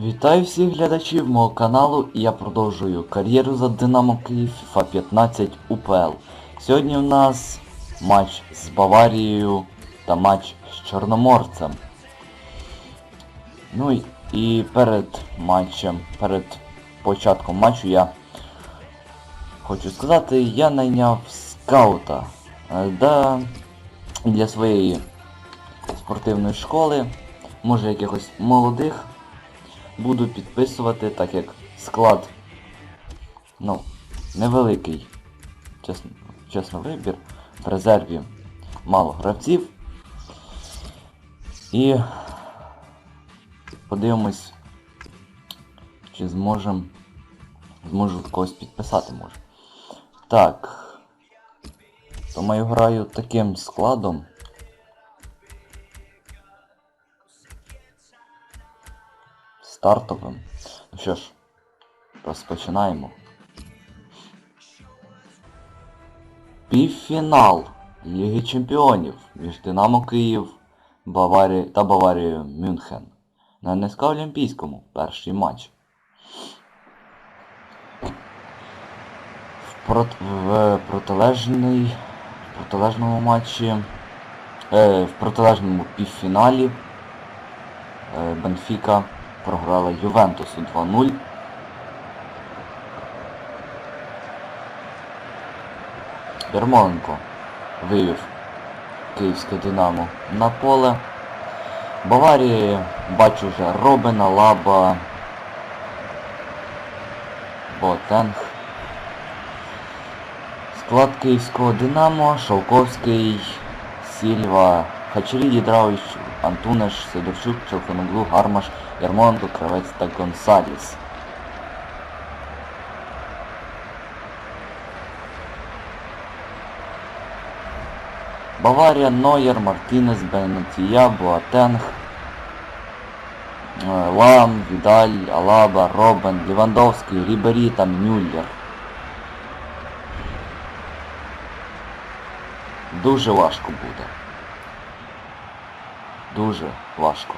Вітаю всіх глядачів мого каналу і я продовжую кар'єру за Динамо Київ FIFA 15 УПЛ. Сьогодні у нас матч з Баварією та матч з Чорноморцем. Ну і- перед матчем, перед початком матчу я хочу сказати, я найняв скаута е, да, для своєї спортивної школи, може якихось молодих буду підписувати, так як склад, ну, невеликий, чесно, чесно вибір, в резерві мало гравців. І подивимось, чи зможем, зможу когось підписати може. Так. Тому я граю таким складом. Стартовим. Ну що ж, розпочинаємо. Півфінал Ліги Чемпіонів між Динамо Київ Баварі... та Баварією Мюнхен. На НСК Олімпійському перший матч. В, прот... в протилежний... в протилежному матчі. Е, в протилежному півфіналі е, Бенфіка програла Ювентусу 2-0. Ярмоленко вивів київське Динамо на поле. Баварії бачу вже Робина, Лаба, Ботенг. Склад київського Динамо, Шовковський, Сільва, Хачаріді, Дравич, Антунеш, Сидорчук, Челханоглу, Гармаш, Ярмоленко, Кравець та Гонсаліс. Баварія, Нойер, Мартінес, Бенетія, Буатенг, е, Лам, Відаль, Алаба, Робен, Лівандовський, Рібері та Мюллер. Дуже важко буде. Дуже важко.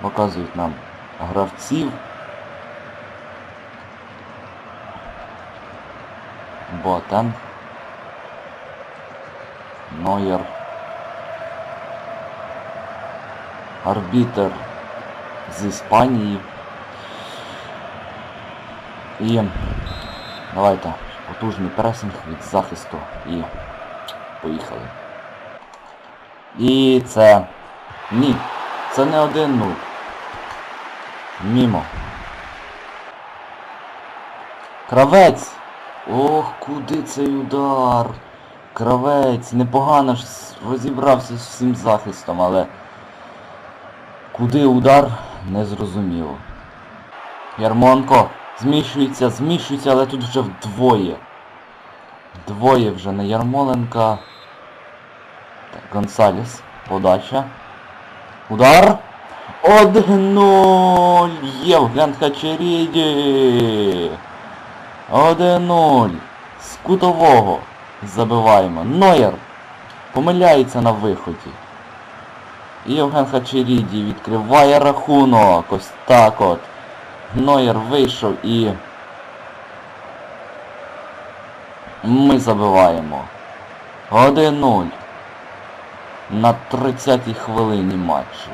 Показують нам гравців. Ботен. Нойер. Арбітер з Іспанії. І давайте потужний пресинг від захисту і поїхали. І це... Ні, це не 1-0. Мімо. Кравець! Ох, куди цей удар? Кравець, непогано ж розібрався з всім захистом, але... Куди удар, не зрозуміло. Ярмонко зміщується, зміщується, але тут вже вдвоє. Двоє вже на Ярмоленка. Так, Гонсаліс. Подача. Удар. 1-0. Євген Хачеріді. 1-0. З кутового забиваємо. Нойер помиляється на виході. Євген Хачеріді відкриває рахунок. Ось так от. Нойер вийшов і... Ми забиваємо. 1-0. На 30-й хвилині матчу.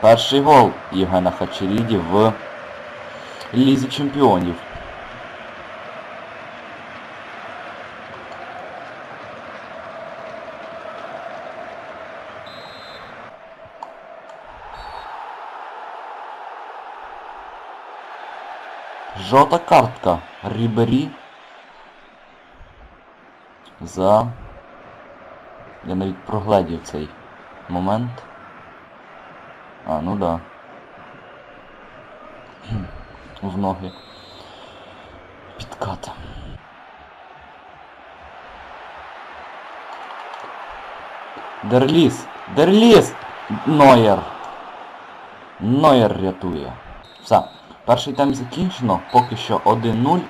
Перший гол Євгена Хачеріді в Лізі Чемпіонів. Жовта картка Рібері за... Я навіть прогледів цей момент. А, ну да. В ноги. Підкат. Дерліс! Дерліс! Нойер! Нойер рятує. Все. Перший тайм закінчено. Поки що 1-0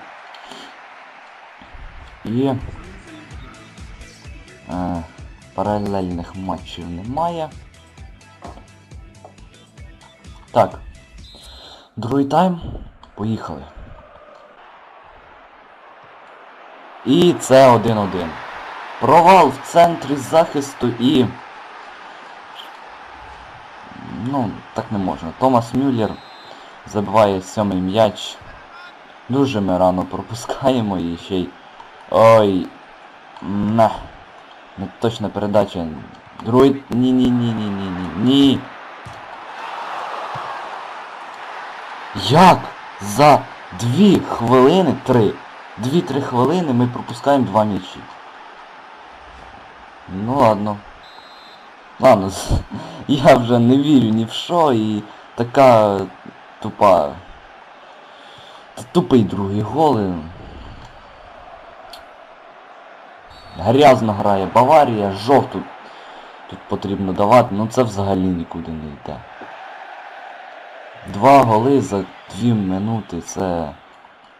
І е, паралельних матчів немає. Так. Другий тайм. Поїхали. І це 1-1. Провал в центрі захисту і... Ну, так не можна. Томас Мюллер забиває сьомий м'яч. Дуже ми рано пропускаємо і ще й... Ой. Не. Не точна передача. Другий... Ні-ні-ні-ні-ні-ні. Ні. Як? За дві хвилини, три. Дві-три хвилини ми пропускаємо два м'ячі. Ну ладно. Ладно, я вже не вірю ні в що і така тупа. Тупий другий гол. і- Грязно грає Баварія, жовту тут потрібно давати, ну це взагалі нікуди не йде. Два голи за дві минути, це...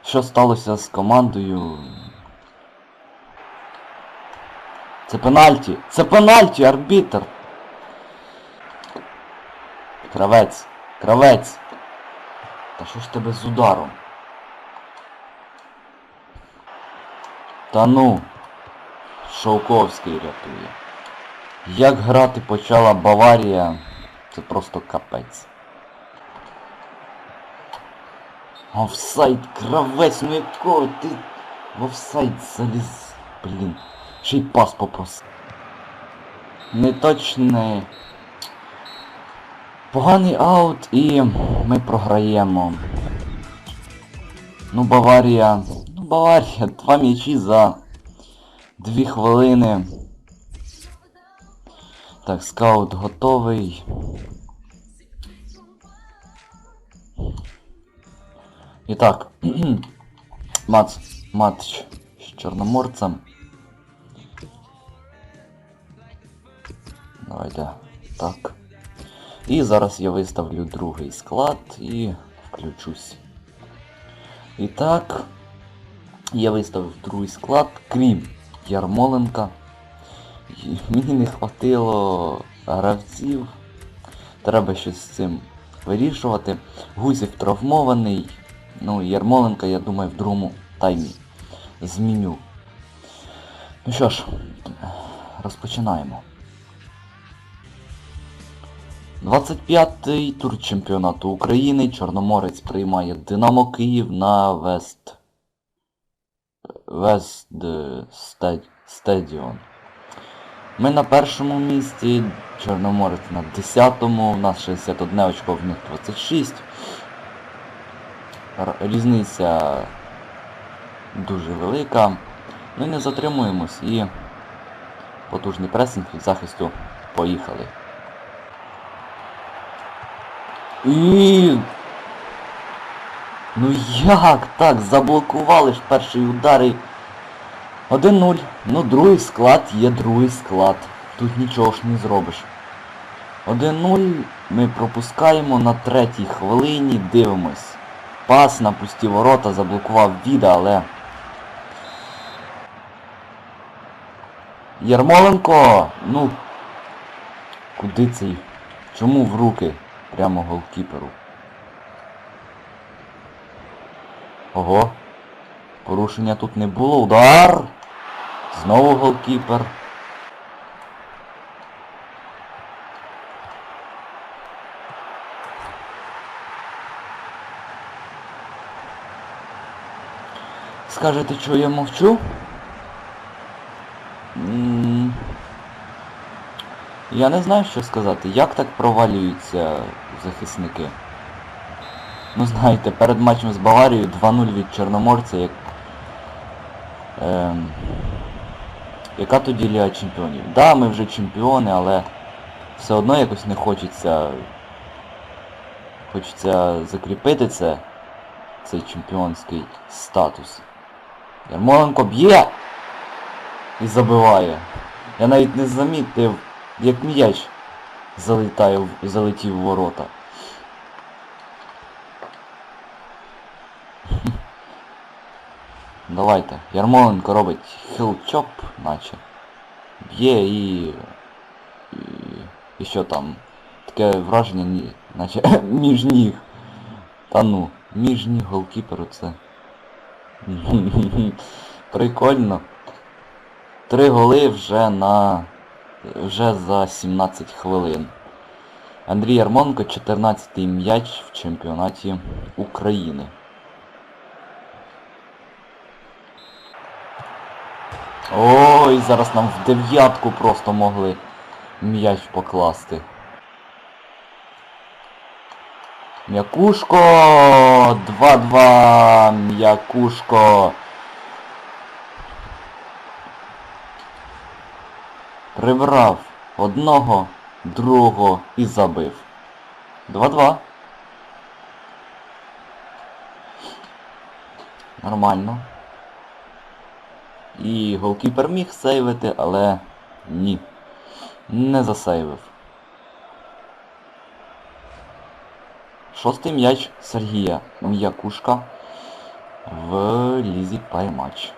Що сталося з командою? Це пенальті! Це пенальті, арбітр! Кравець! Кравець! Та що ж тебе з ударом? Та ну! Шовковський рятує. Як грати почала Баварія, це просто капець. Офсайд, кравець, ну якого ти в офсайд заліз. Блін. Ще й пас попросив. Неточний. Поганий аут і ми програємо. Ну Баварія. Ну Баварія, два м'ячі за дві хвилини. Так, скаут готовий. І так, матч, матч з Чорноморцем. Давайте так. І зараз я виставлю другий склад і включусь. І так, я виставив другий склад, крім Ярмоленка. І Мені не хватило гравців. Треба щось з цим вирішувати. Гузів травмований. Ну, Ярмоленка, я думаю, в другому таймі зміню. Ну що ж, розпочинаємо. 25-й тур чемпіонату України. Чорноморець приймає Динамо Київ на Вест. Вест Стадіон. Ми на першому місці, Чорноморець на 10-му, у нас 61 очко, в них 26. Різниця дуже велика. Ми не затримуємось і потужний пресинг від захисту поїхали. І... Ну як так? Заблокували ж перший удар і... 1-0. Ну другий склад є другий склад. Тут нічого ж не зробиш. 1-0 ми пропускаємо на третій хвилині, дивимось. Пас на пусті ворота, заблокував Віда, але... Ярмоленко! Ну... Куди цей? Чому в руки? Прямо голкіперу. Ого. Порушення тут не було. Удар! Знову голкіпер. Скажете, що я мовчу? Я не знаю, що сказати. Як так провалюються захисники? Ну знаєте, перед матчем з Баварією 2-0 від Чорноморця, як... Ем... Яка тоді Ліга Чемпіонів? Да, ми вже чемпіони, але все одно якось не хочеться... Хочеться закріпити це, цей чемпіонський статус. Ярмоленко б'є! І забиває. Я навіть не замітив, як м'яч залітає, в- залетів в ворота. Давайте. Ярмоленко робить хилчоп, наче. Б'є і... і... І що там? Таке враження, ні, наче між ніг. Та ну, між ніг голкіперу це. Прикольно. Три голи вже на... вже за 17 хвилин. Андрій Ярмонко 14-й м'яч в чемпіонаті України. Ой, зараз нам в дев'ятку просто могли м'яч покласти. М'якушко! 2-2! М'якушко! Прибрав одного, другого і забив. 2-2. Нормально. І голкіпер міг сейвити, але ні. Не засейвив. Шостий м'яч Сергія М'якушка в Лізі Паймач.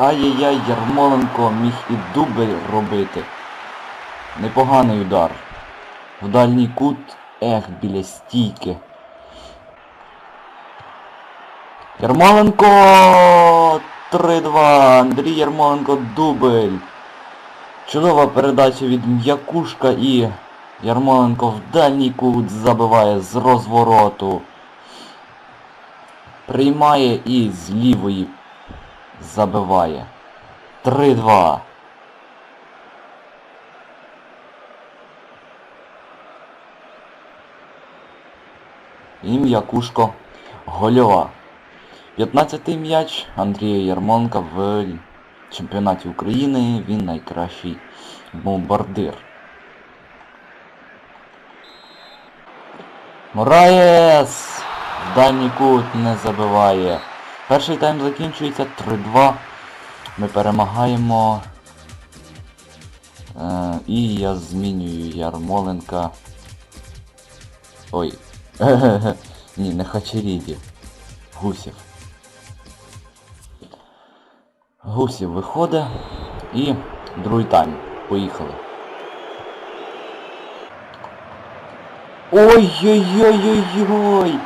Ай-яй-яй, Ярмоленко міг і дубль робити. Непоганий удар. В дальній кут, ех, біля стійки. Ярмоленко! 3-2! Андрій Ярмоленко дубль. Чудова передача від М'якушка і Ярмоленко в дальній кут забиває з розвороту. Приймає і з лівої забиває. 3-2. І М'якушко гольова. 15-й м'яч Андрія Ярмонка в чемпіонаті України. Він найкращий бомбардир. Мораєс! В дальній кут не забиває. Перший тайм закінчується 3-2. Ми перемагаємо. Е, і я змінюю Ярмоленка. Ой. Ні, не Хачеріді. Гусів. Гусів виходить. І другий тайм. Поїхали. Ой-ой-ой-ой-ой!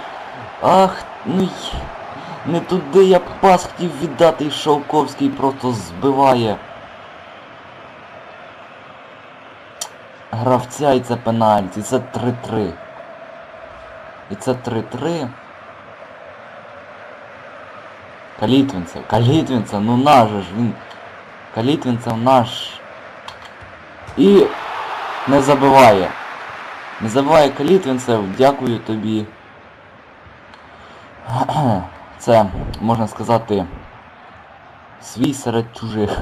Ах, ну й... Не туди я пас хотів віддати і Шовковський просто збиває. Гравця і це пенальті, це 3-3. І це 3-3. Калітвінцев, Калітвінцев, ну наш же ж він. Калітвінцев наш. І не забиває. Не забиває Калітвінцев, дякую тобі. Це, можна сказати, свій серед чужих.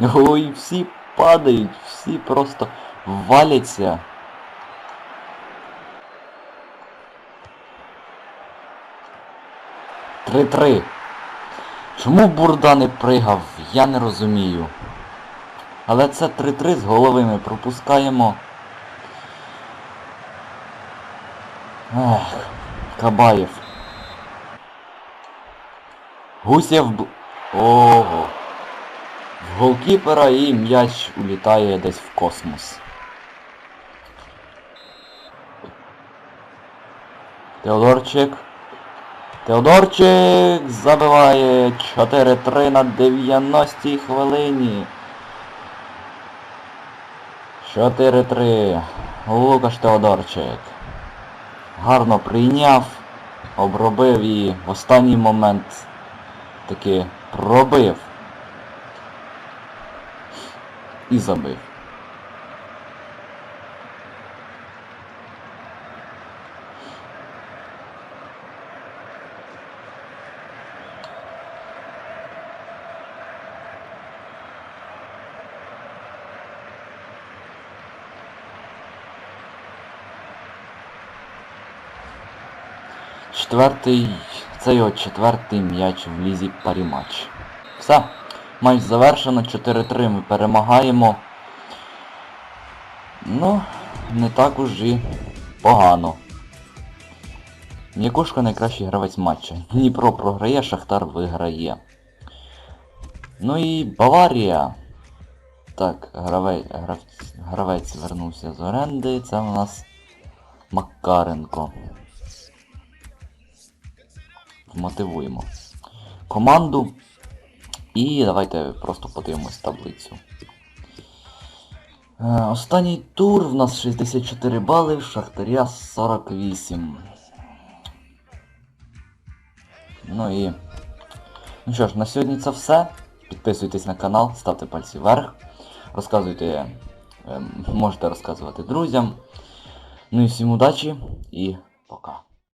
Ой, всі падають, всі просто валяться. Три-три. Чому Бурда не пригав, я не розумію. Але це 3-3 з голови ми пропускаємо. Ех, Кабаєв. Гусєв б... Ого. В голкіпера і м'яч улітає десь в космос. Теодорчик. Теодорчик забиває 4-3 на 90-й хвилині. 4-3. Лукаш Теодорчик. Гарно прийняв, обробив і в останній момент таки пробив. І забив. Четвертий, це його четвертий м'яч в лізі паріматч. Все. Матч завершено, 4-3 ми перемагаємо. Ну, не так уж і погано. М'якушка найкращий гравець матча. Дніпро програє, Шахтар виграє. Ну і Баварія. Так, гравець, гравець, гравець вернувся з оренди. Це у нас Макаренко. Вмотивуємо команду. І давайте просто подивимось таблицю. Е, Останній тур в нас 64 бали, Шахтаря 48. Ну і... Ну що ж, на сьогодні це все. Підписуйтесь на канал, ставте пальці вверх. Розказуйте, ем, можете розказувати друзям. Ну і всім удачі і пока.